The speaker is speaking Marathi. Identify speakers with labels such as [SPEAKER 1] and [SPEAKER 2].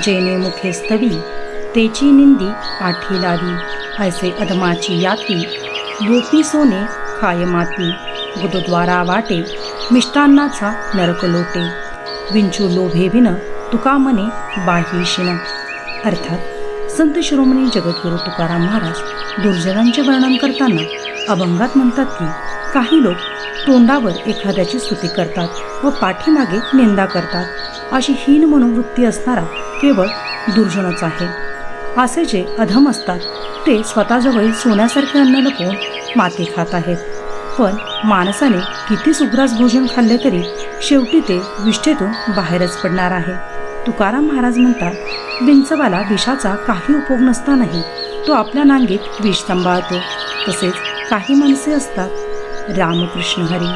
[SPEAKER 1] जेने मुखेस्तवी तेची निंदी पाठी लावी ऐसे अधमाची याती लोपी सोने खाय माती गुरुद्वारा वाटे मिष्टान्नाचा नरक लोटे. विंचू लोभे विन तुका मने बाहीशिन अर्थात संत शिरोमणी जगद्गुरू तुकाराम महाराज दुर्जनांचे वर्णन करताना अभंगात म्हणतात की काही लोक तोंडावर एखाद्याची स्तुती करतात व पाठीमागे निंदा करतात. अशी हीन मनोवृत्ती असणारा केवळ दुर्जनच आहे. असे जे अधम असतात ते स्वतःजवळील सोन्यासारखे अन्न लपवून माती खात आहेत. पण माणसाने किती सुग्रास भोजन खाल्ले तरी शेवटी ते विष्ठेतून बाहेरच पडणार आहे. तुकाराम महाराज म्हणतात विंचवाला विषाचा काही उपयोग नसतानाही तो आपल्या नांगीत विष सांभाळतो. तसेच काही माणसे असतात रामकृष्ण हरी